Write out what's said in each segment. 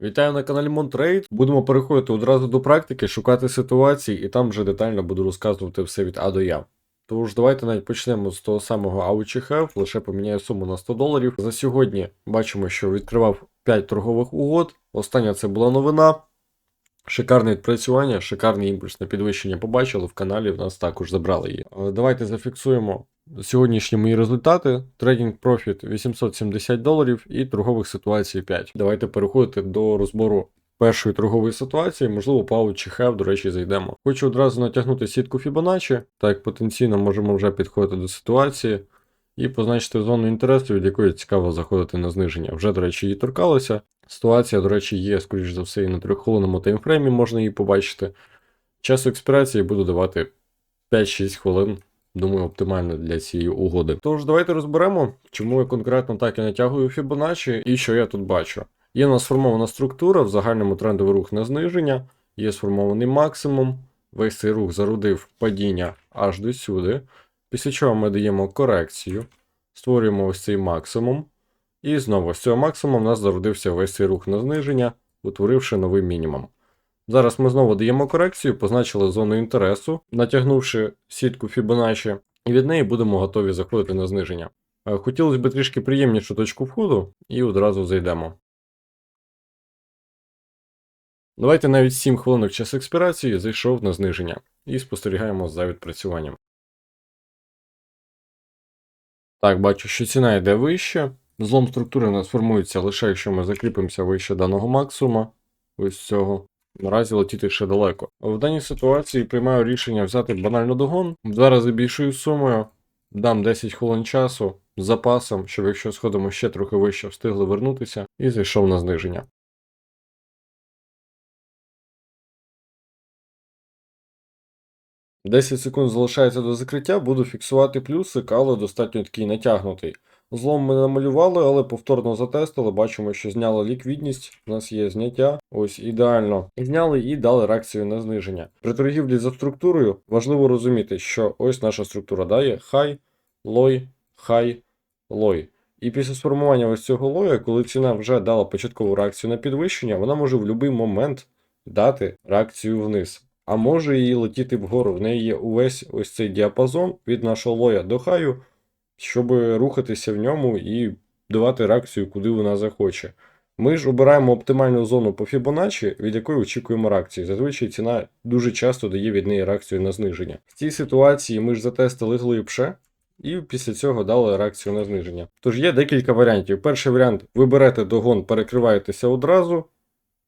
Вітаю на каналі Монтрейд. Будемо переходити одразу до практики, шукати ситуації, і там вже детально буду розказувати все від А до Я. Тож давайте навіть почнемо з того самого AUCHF, лише поміняю суму на 100 доларів. За сьогодні бачимо, що відкривав 5 торгових угод. Остання це була новина. Шикарне відпрацювання, шикарний імпульс на підвищення побачили в каналі, в нас також забрали її. Е, Давайте зафіксуємо сьогоднішні мої результати. Трейдинг профіт 870 доларів і торгових ситуацій 5. Давайте переходити до розбору першої торгової ситуації, можливо, Пау чи Хев, до речі, зайдемо. Хочу одразу натягнути сітку Fibonacci, так як потенційно можемо вже підходити до ситуації. І позначити зону інтересу, від якої цікаво заходити на зниження. Вже, до речі, її торкалося. Ситуація, до речі, є, скоріш за все, і на трьоххвилинному таймфреймі можна її побачити. Час експірації буду давати 5-6 хвилин. Думаю, оптимально для цієї угоди. Тож, давайте розберемо, чому я конкретно так і натягую Fibonacci і що я тут бачу. Є у нас сформована структура, в загальному трендовий рух на зниження, є сформований максимум. Весь цей рух зародив падіння аж до сюди. Після чого ми даємо корекцію, створюємо ось цей максимум. І знову з цього максимуму в нас зародився весь цей рух на зниження, утворивши новий мінімум. Зараз ми знову даємо корекцію, позначили зону інтересу, натягнувши сітку Fibonacci, і від неї будемо готові заходити на зниження. Е, Хотілося б трішки приємнішу точку входу, і одразу зайдемо. Давайте навіть 7 хвилинок час експірації зайшов на зниження і спостерігаємо за відпрацюванням. Так, бачу, що ціна йде вище. Злом структури у нас формується лише якщо ми закріпимося вище даного максимума. Ось цього. Наразі летіти ще далеко. В даній ситуації приймаю рішення взяти банально догон. Два рази більшою сумою. Дам 10 хвилин часу з запасом, щоб якщо сходимо ще трохи вище, встигли вернутися, і зайшов на зниження. Десять секунд залишається до закриття, буду фіксувати плюсик, але достатньо такий натягнутий. Злом ми намалювали, але повторно затестили. Бачимо, що зняли ліквідність. У нас є зняття. Ось ідеально. Зняли і дали реакцію на зниження. При торгівлі за структурою важливо розуміти, що ось наша структура дає хай, лой, хай, лой. І після сформування ось цього лоя, коли ціна вже дала початкову реакцію на підвищення, вона може в будь-який момент дати реакцію вниз. А може її летіти вгору. В неї є увесь ось цей діапазон від нашого лоя до хаю щоб рухатися в ньому і давати реакцію, куди вона захоче. Ми ж обираємо оптимальну зону по Fibonacci, від якої очікуємо реакції. Зазвичай ціна дуже часто дає від неї реакцію на зниження. В цій ситуації ми ж затестили глибше. І після цього дали реакцію на зниження. Тож є декілька варіантів. Перший варіант: ви берете догон, перекриваєтеся одразу.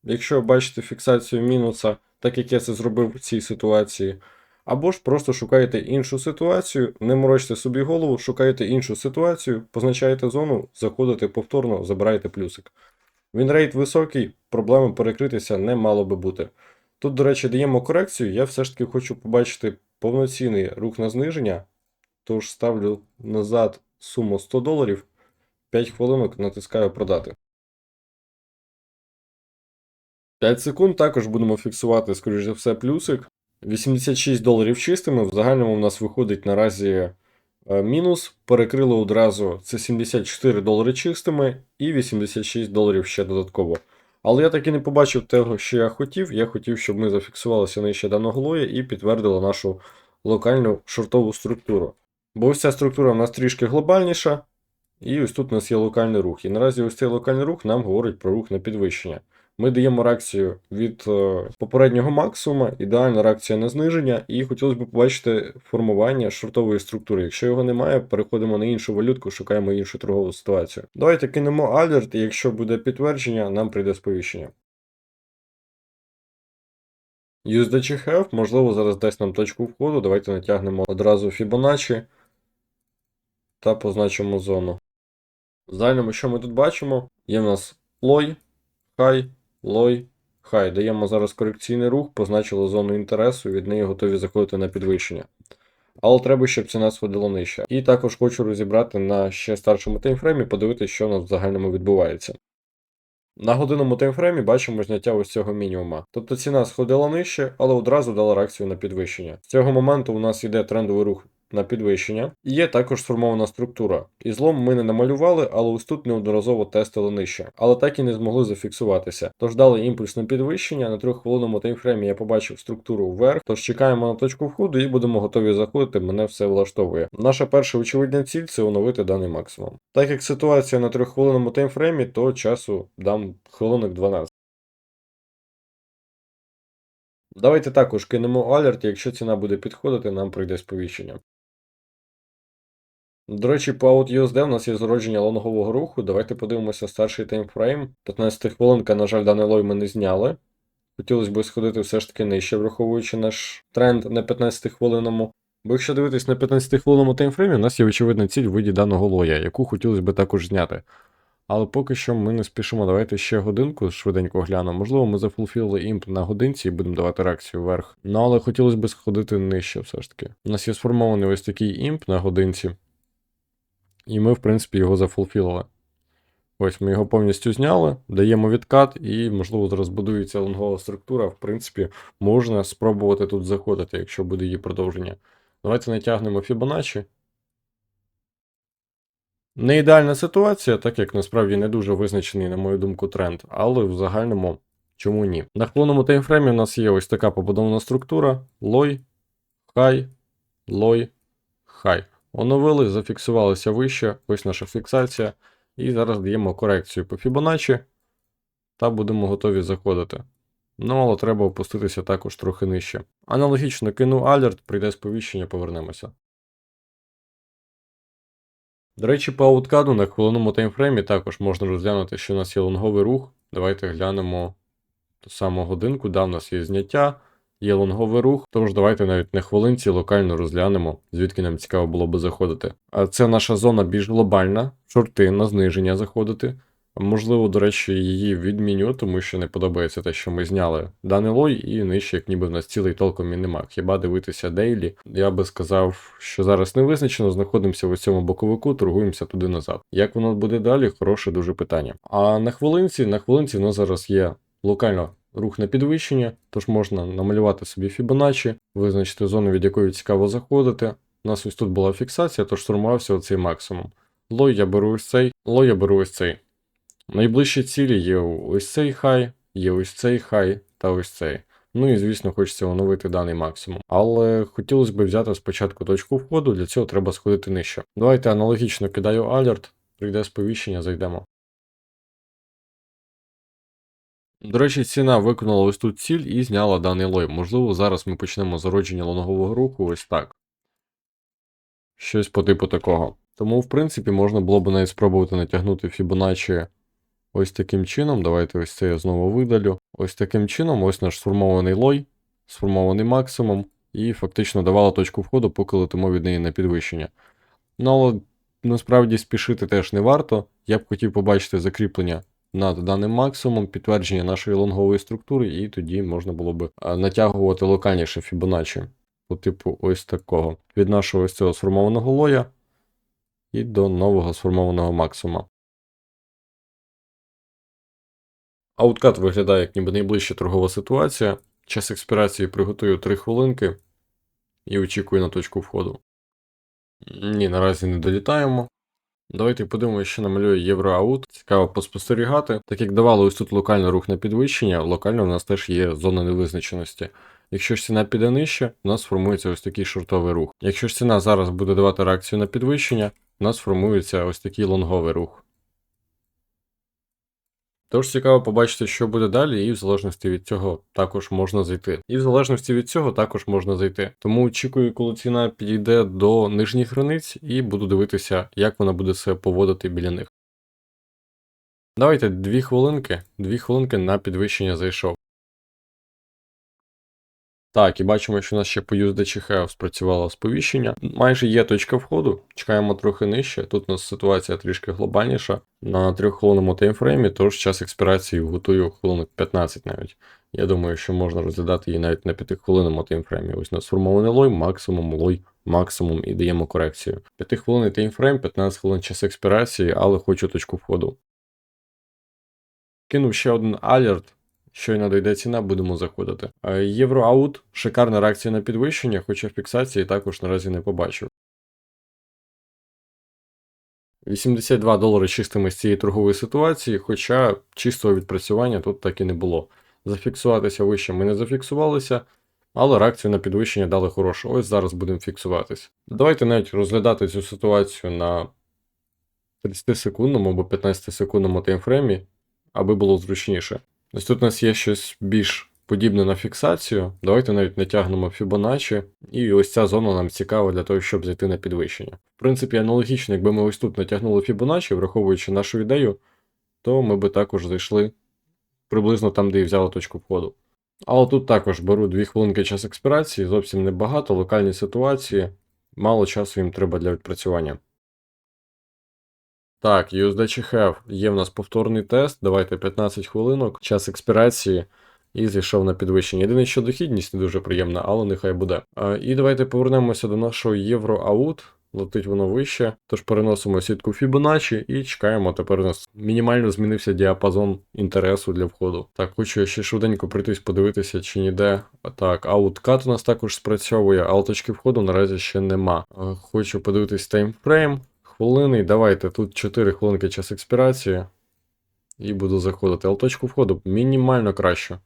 Якщо бачите фіксацію мінуса, так як я це зробив в цій ситуації. Або ж просто шукаєте іншу ситуацію, не морочте собі голову, шукаєте іншу ситуацію, позначаєте зону, заходите повторно, забираєте плюсик. Вінрейт високий, проблеми перекритися не мало би бути. Тут, до речі, даємо корекцію, я все ж таки хочу побачити повноцінний рух на зниження, тож ставлю назад суму 100 доларів, 5 хвилинок натискаю продати. 5 секунд також будемо фіксувати, скоріш за все, плюсик. 86 доларів чистими. В загальному в нас виходить наразі е, мінус. Перекрили одразу це 74 долари чистими і 86 доларів ще додатково. Але я так і не побачив того, що я хотів. Я хотів, щоб ми зафіксувалися нижче даного лоя і підтвердили нашу локальну шортову структуру. Бо ось ця структура в нас трішки глобальніша, і ось тут у нас є локальний рух. І наразі ось цей локальний рух нам говорить про рух на підвищення. Ми даємо реакцію від е, попереднього максимума, ідеальна реакція на зниження, і хотілося б побачити формування шортової структури. Якщо його немає, переходимо на іншу валютку, шукаємо іншу торгову ситуацію. Давайте кинемо алерт, і якщо буде підтвердження, нам прийде сповіщення. USDCHF, можливо, зараз дасть нам точку входу. Давайте натягнемо одразу Fibonacci та позначимо зону. В загальному, що ми тут бачимо? Є в нас лой, хай, лой, хай. Даємо зараз корекційний рух, позначили зону інтересу, від неї готові заходити на підвищення. Але треба, щоб ціна сходила нижче. І також хочу розібрати на ще старшому таймфреймі, подивитися, що у нас в загальному відбувається. На годинному таймфреймі бачимо зняття ось цього мінімума. Тобто ціна сходила нижче, але одразу дала реакцію на підвищення. З цього моменту у нас йде трендовий рух на підвищення. Є також сформована структура. І злом ми не намалювали, але ось тут неодноразово тестили нижче. Але так і не змогли зафіксуватися. Тож дали імпульсне підвищення. На трьоххвилинному таймфреймі я побачив структуру вверх. Тож чекаємо на точку входу і будемо готові заходити. Мене все влаштовує. Наша перша очевидна ціль це оновити даний максимум. Так як ситуація на трьоххвилинному таймфреймі, то часу дам хвилинок 12. Давайте також кинемо алерт, якщо ціна буде підходити, нам прийде сповіщення. До речі, по OutUSD у нас є зародження лонгового руху. Давайте подивимося старший таймфрейм. 15 хвилинка, на жаль, даний лой ми не зняли. Хотілося б сходити все ж таки нижче, враховуючи наш тренд на 15 хвилинному. Бо якщо дивитись на 15 хвилинному таймфреймі, у нас є очевидна ціль в виді даного лоя, яку хотілося б також зняти. Але поки що ми не спішимо. Давайте ще годинку швиденько глянемо. Можливо, ми зафулфілили імп на годинці і будемо давати реакцію вверх. Ну але хотілося б сходити нижче все ж таки. У нас є сформований ось такий імп на годинці. І ми, в принципі, його зафулфілили. Ось ми його повністю зняли, даємо відкат, і, можливо, зараз будується лонгова структура. В принципі, можна спробувати тут заходити, якщо буде її продовження. Давайте натягнемо Fibonacci. Не ідеальна ситуація, так як насправді не дуже визначений, на мою думку, тренд, але в загальному чому ні. На хвилинному таймфреймі у нас є ось така побудована структура: лой, хай, лой, хай. Оновили, зафіксувалися вище, ось наша фіксація. І зараз даємо корекцію по Fibonacci та будемо готові заходити. Ну, але треба опуститися також трохи нижче. Аналогічно кину алерт, прийде сповіщення, повернемося. До речі, по ауткаду на хвилинному таймфреймі також можна розглянути, що у нас є лонговий рух. Давайте глянемо ту саму годинку, да, в нас є зняття, є лонговий рух, тож давайте навіть на хвилинці локально розглянемо, звідки нам цікаво було би заходити. А це наша зона більш глобальна, шорти на зниження заходити. Можливо, до речі, її відміню, тому що не подобається те, що ми зняли даний лой, і нижче, як ніби в нас цілий толком і нема. Хіба дивитися дейлі, я би сказав, що зараз не визначено, знаходимося в цьому боковику, торгуємося туди назад. Як воно буде далі, хороше дуже питання. А на хвилинці, на хвилинці в нас зараз є локально рух на підвищення, тож можна намалювати собі Fibonacci, визначити зону, від якої цікаво заходити. У нас ось тут була фіксація, тож штурмувався оцей максимум. Лой я беру ось цей, лой я беру ось цей. Найближчі цілі є ось цей хай, є ось цей хай та ось цей. Ну і звісно, хочеться оновити даний максимум. Але хотілося б взяти спочатку точку входу, для цього треба сходити нижче. Давайте аналогічно кидаю алерт, прийде сповіщення, зайдемо. До речі, ціна виконала ось тут ціль і зняла даний лой. Можливо, зараз ми почнемо зародження лонгового руху ось так. Щось по типу такого. Тому, в принципі, можна було б навіть спробувати натягнути Fibonacci ось таким чином. Давайте ось це я знову видалю. Ось таким чином, ось наш сформований лой, сформований максимум, і фактично давала точку входу, поки летимо від неї на підвищення. Ну, але насправді спішити теж не варто. Я б хотів побачити закріплення над даним максимумом, підтвердження нашої лонгової структури, і тоді можна було б а, натягувати локальніше Fibonacci. По типу ось такого. Від нашого ось цього сформованого лоя і до нового сформованого максимума. Ауткат виглядає як ніби найближча торгова ситуація. Час експірації приготую 3 хвилинки і очікую на точку входу. Ні, наразі не долітаємо. Давайте подивимося, що намалює Євроаут. Цікаво поспостерігати. Так як давали ось тут локальний рух на підвищення, локально у нас теж є зона невизначеності. Якщо ж ціна піде нижче, у нас формується ось такий шортовий рух. Якщо ж ціна зараз буде давати реакцію на підвищення, у нас формується ось такий лонговий рух. Тож цікаво побачити, що буде далі, і в залежності від цього також можна зайти. І в залежності від цього також можна зайти. Тому очікую, коли ціна підійде до нижніх границь, і буду дивитися, як вона буде себе поводити біля них. Давайте дві хвилинки, дві хвилинки на підвищення зайшов. Так, і бачимо, що у нас ще по USDCHF спрацювало сповіщення. Майже є точка входу, чекаємо трохи нижче. Тут у нас ситуація трішки глобальніша. На трьоххвилинному таймфреймі, тож час експірації готую хвилинок 15 навіть. Я думаю, що можна розглядати її навіть на 5-хвилинному таймфреймі. Ось на сформований лой, максимум, лой, максимум і даємо корекцію. 5-хвилинний таймфрейм, 15 хвилин час експірації, але хочу точку входу. Кинув ще один алерт. Щойно дойде ціна, будемо заходити. Євроаут, шикарна реакція на підвищення, хоча фіксації також наразі не побачив. 82 долари чистими з цієї торгової ситуації, хоча чистого відпрацювання тут так і не було. Зафіксуватися вище ми не зафіксувалися, але реакцію на підвищення дали хорошу. Ось зараз будемо фіксуватись. Давайте навіть розглядати цю ситуацію на 30-секундному або 15-секундному таймфреймі, аби було зручніше. Ось тут у нас є щось більш подібне на фіксацію. Давайте навіть натягнемо Fibonacci, і ось ця зона нам цікава для того, щоб зайти на підвищення. В принципі, аналогічно, якби ми ось тут натягнули Fibonacci, враховуючи нашу ідею, то ми би також зайшли приблизно там, де і взяли точку входу. Але тут також беру 2 хвилинки час експірації, зовсім небагато, локальні ситуації, мало часу їм треба для відпрацювання. Так, USDC Have є в нас повторний тест. Давайте 15 хвилинок, час експірації і зійшов на підвищення. Єдине, що дохідність не дуже приємна, але нехай буде. А, і давайте повернемося до нашого євро-аут. Летить воно вище. Тож переносимо сітку Fibonacci і чекаємо. Тепер у нас мінімально змінився діапазон інтересу для входу. Так, хочу ще швиденько прийтись подивитися, чи ніде. Так, ауткат у нас також спрацьовує, але точки входу наразі ще нема. Хочу подивитись таймфрейм. Хвилини. Давайте тут 4 хвилинки час експірації. І буду заходити. Але точку входу мінімально краще.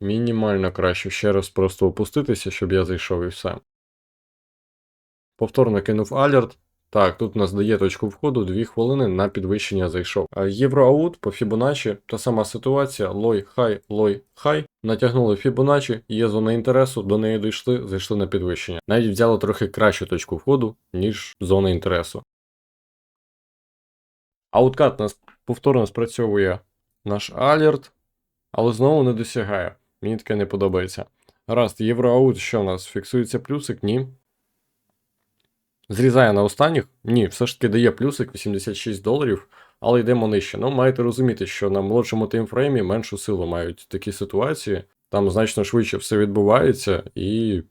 Мінімально краще. Ще раз просто опуститися, щоб я зайшов і все. Повторно кинув алерт. Так, тут у нас дає точку входу 2 хвилини на підвищення зайшов. Євроаут по Fibonacci, та сама ситуація, лой, хай, лой, хай. Натягнули Fibonacci, є зона інтересу, до неї дійшли, зайшли на підвищення. Навіть взяли трохи кращу точку входу, ніж зона інтересу. Ауткат нас повторно спрацьовує наш алерт, але знову не досягає. Мені таке не подобається. Гаразд, євроаут, що у нас? Фіксується плюсик? Ні. Зрізає на останніх? Ні, все ж таки дає плюсик 86 доларів, але йдемо нижче. Ну, маєте розуміти, що на молодшому таймфреймі меншу силу мають такі ситуації. Там значно швидше все відбувається, і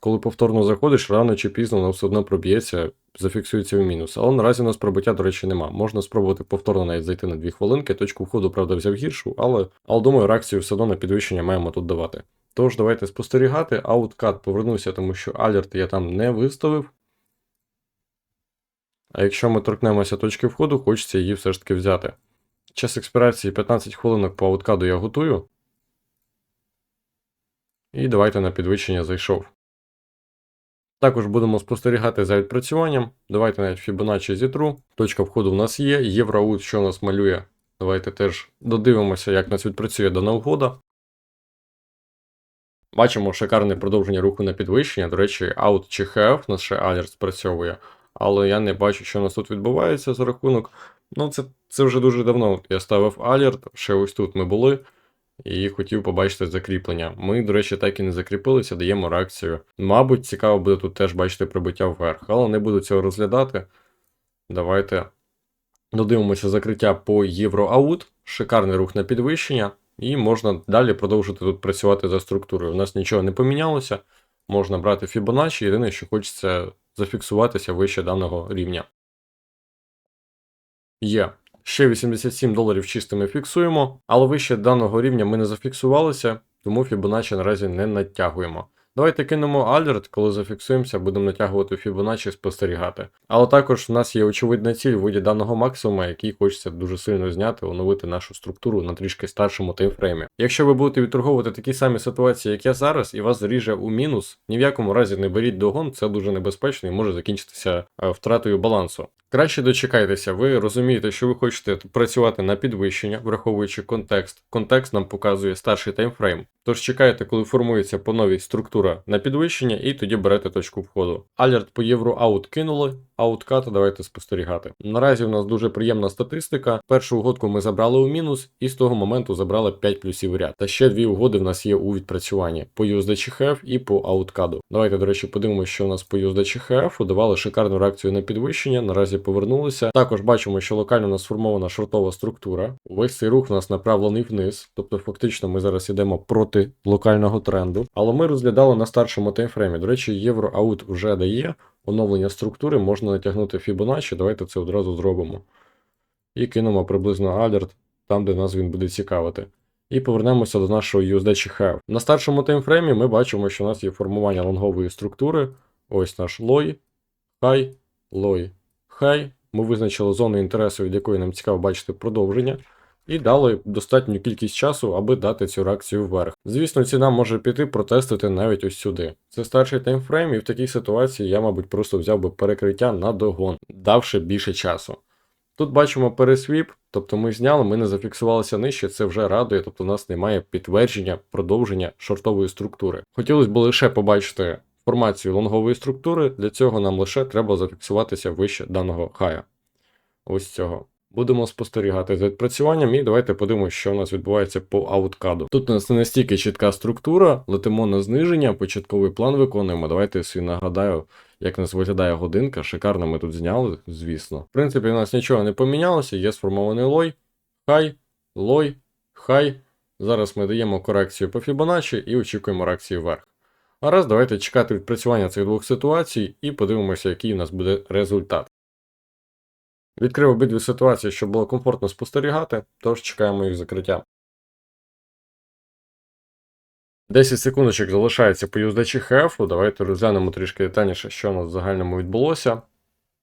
коли повторно заходиш, рано чи пізно воно все одно проб'ється, зафіксується в мінус. Але наразі у нас пробиття, до речі, нема. Можна спробувати повторно навіть зайти на 2 хвилинки. Точку входу, правда, взяв гіршу, але, але думаю, реакцію все одно на підвищення маємо тут давати. Тож, давайте спостерігати. Ауткат повернувся, тому що алерт я там не виставив. А якщо ми торкнемося точки входу, хочеться її все ж таки взяти. Час експірації 15 хвилинок по ауткаду я готую. І давайте на підвищення зайшов. Також будемо спостерігати за відпрацюванням. Давайте навіть Fibonacci зітру. Точка входу в нас є. Євроаут, що нас малює. Давайте теж додивимося, як нас відпрацює дана угода. Бачимо шикарне продовження руху на підвищення. До речі, out чи have, наш алерт спрацьовує. Але я не бачу, що у нас тут відбувається за рахунок. Ну, це, це вже дуже давно. Я ставив алерт, ще ось тут ми були. І хотів побачити закріплення. Ми, до речі, так і не закріпилися, даємо реакцію. Мабуть, цікаво буде тут теж бачити прибиття вверх, але не буду цього розглядати. Давайте додивимося закриття по євроаут. Шикарний рух на підвищення, і можна далі продовжити тут працювати за структурою. У нас нічого не помінялося. Можна брати Fibonacci, єдине, що хочеться зафіксуватися вище даного рівня. Є. Ще 87 доларів чистими фіксуємо, але вище даного рівня ми не зафіксувалися, тому Fibonacci наразі не натягуємо. Давайте кинемо алерт, коли зафіксуємося, будемо натягувати Fibonacci спостерігати. Але також в нас є очевидна ціль в виді даного максимума, який хочеться дуже сильно зняти, оновити нашу структуру на трішки старшому таймфреймі. Якщо ви будете відторговувати такі самі ситуації, як я зараз, і вас заріже у мінус, ні в якому разі не беріть догон, це дуже небезпечно і може закінчитися е, втратою балансу. Краще дочекайтеся, ви розумієте, що ви хочете працювати на підвищення, враховуючи контекст. Контекст нам показує старший таймфрейм. Тож чекайте, коли формується по новій структура на підвищення, і тоді берете точку входу. Алерт по євроаут кинули, ауткат давайте спостерігати. Наразі у нас дуже приємна статистика. Першу угодку ми забрали у мінус, і з того моменту забрали 5 плюсів ряд. Та ще дві угоди в нас є у відпрацюванні по USDC HEV і по ауткаду. Давайте, до речі, подивимося, що у нас по USDC HEV. Давали шикарну реакцію на підвищення. Наразі повернулися. Також бачимо, що локально у нас сформована шортова структура. Весь цей рух у нас направлений вниз, тобто фактично ми зараз йдемо проти локального тренду. Але ми розглядали на старшому таймфреймі. До речі, євроаут вже дає оновлення структури, можна натягнути Fibonacci. Давайте це одразу зробимо. І кинемо приблизно алерт там, де нас він буде цікавити. І повернемося до нашого USDC Have. На старшому таймфреймі ми бачимо, що у нас є формування лонгової структури. Ось наш лой, хай, лой, хай. Ми визначили зону інтересу, від якої нам цікаво бачити продовження, і дали достатню кількість часу, аби дати цю реакцію вверх. Звісно, ціна може піти протестити навіть ось сюди. Це старший таймфрейм, і в такій ситуації я, мабуть, просто взяв би перекриття на догон, давши більше часу. Тут бачимо пересвіп, тобто ми зняли, ми не зафіксувалися нижче, це вже радує, тобто у нас немає підтвердження продовження шортової структури. Хотілося б лише побачити формацію лонгової структури, для цього нам лише треба зафіксуватися вище даного хая. Ось цього. Будемо спостерігати за відпрацюванням і давайте подивимося, що у нас відбувається по ауткаду. Тут у нас не настільки чітка структура, летимо на зниження, початковий план виконуємо. Давайте я собі нагадаю, як нас виглядає годинка. Шикарно ми тут зняли, звісно. В принципі, у нас нічого не помінялося, є сформований лой, хай, лой, хай. Зараз ми даємо корекцію по Fibonacci і очікуємо реакції вверх. А раз, давайте чекати відпрацювання цих двох ситуацій і подивимося, який у нас буде результат. Відкрив обидві ситуації, щоб було комфортно спостерігати, тож чекаємо їх закриття. 10 секундочок залишається по USDC HF. Давайте розглянемо трішки детальніше, що у нас в загальному відбулося.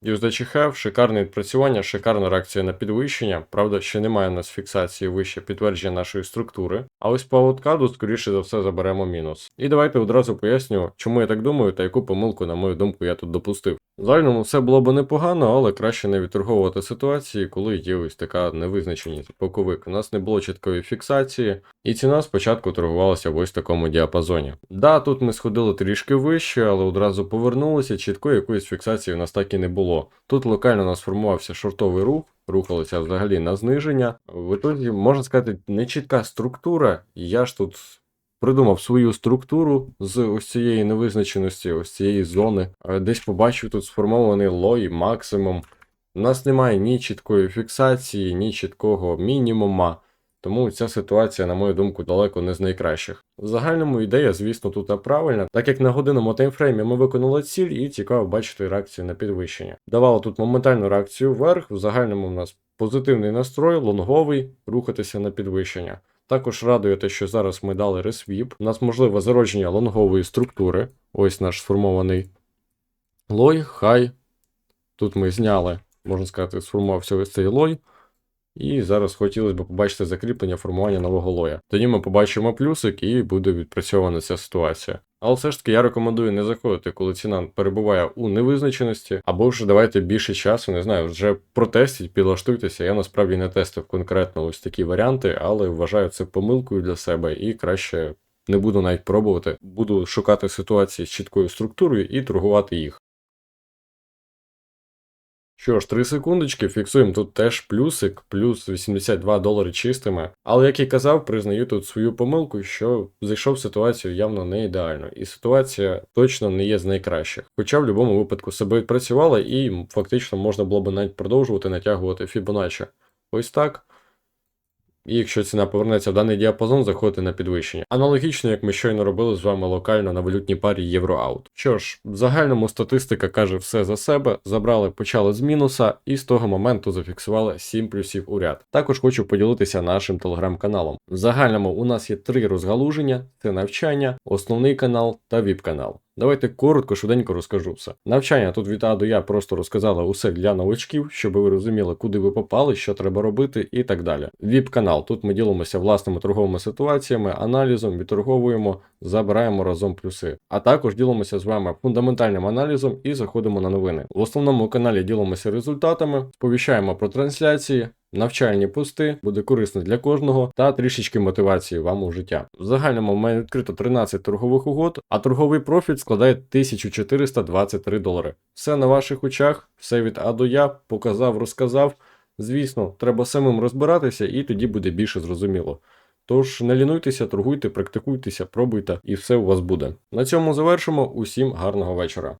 USDC HF, шикарне відпрацювання, шикарна реакція на підвищення. Правда, ще немає у нас фіксації вище підтвердження нашої структури. А ось по ауткаду, скоріше за все, заберемо мінус. І давайте одразу поясню, чому я так думаю та яку помилку, на мою думку, я тут допустив. В загальному все було б непогано, але краще не відторговувати ситуації, коли є ось така невизначеність. Боковик. У нас не було чіткої фіксації, і ціна спочатку торгувалася в ось такому діапазоні. Да, тут ми сходили трішки вище, але одразу повернулися, чіткої якоїсь фіксації у нас так і не було. Тут локально у нас формувався шортовий рух, рухалися взагалі на зниження. В ітоді, можна сказати, нечітка структура, і я ж тут придумав свою структуру з ось цієї невизначеності, ось цієї зони. Е, Десь побачив тут сформований лой, максимум. У нас немає ні чіткої фіксації, ні чіткого мінімума. Тому ця ситуація, на мою думку, далеко не з найкращих. В загальному ідея, звісно, тут правильна, так як на годинному таймфреймі ми виконали ціль і цікаво бачити реакцію на підвищення. Давало тут моментальну реакцію вверх, в загальному в нас позитивний настрой, лонговий, рухатися на підвищення. Також радує те, що зараз ми дали ресвіп. У нас можливе зародження лонгової структури. Ось наш сформований лой, хай. Тут ми зняли, можна сказати, сформувався ось цей лой. І зараз хотілося б побачити закріплення формування нового лоя. Тоді ми побачимо плюсик і буде відпрацьована ця ситуація. Але все ж таки я рекомендую не заходити, коли ціна перебуває у невизначеності, або вже давайте більше часу, не знаю, вже протестіть, підлаштуйтеся. Я насправді не тестив конкретно ось такі варіанти, але вважаю це помилкою для себе і краще не буду навіть пробувати. Буду шукати ситуації з чіткою структурою і торгувати їх. Що ж, 3 секундочки, фіксуємо тут теж плюсик, плюс 82 долари чистими. Але як і казав, признаю тут свою помилку, що зайшов в ситуацію явно не ідеально, і ситуація точно не є з найкращих. Хоча в будь-якому випадку себе відпрацювала, і фактично можна було б навіть продовжувати натягувати Fibonacci. Ось так. І якщо ціна повернеться в даний діапазон, заходити на підвищення. Аналогічно, як ми щойно робили з вами локально на валютній парі євроаут. Що ж, в загальному статистика каже все за себе. Забрали, почали з мінуса, і з того моменту зафіксували 7 плюсів у ряд. Також хочу поділитися нашим телеграм-каналом. В загальному у нас є три розгалуження: це навчання, основний канал та віп-канал. Давайте коротко, швиденько розкажу все. Навчання тут від А до Я просто розказала усе для новачків, щоб ви розуміли, куди ви попали, що треба робити і так далі. Віп-канал. Тут ми ділимося власними торговими ситуаціями, аналізом, відторговуємо, забираємо разом плюси. А також ділимося з вами фундаментальним аналізом і заходимо на новини. В основному каналі ділимося результатами, сповіщаємо про трансляції. Навчальні пости буде корисно для кожного та трішечки мотивації вам у життя. В загальному в мене відкрито 13 торгових угод, а торговий профіт складає 1423 долари. Все на ваших очах, все від А до Я, показав, розказав. Звісно, треба самим розбиратися, і тоді буде більше зрозуміло. Тож не лінуйтеся, торгуйте, практикуйтеся, пробуйте, і все у вас буде. На цьому завершимо. Усім гарного вечора.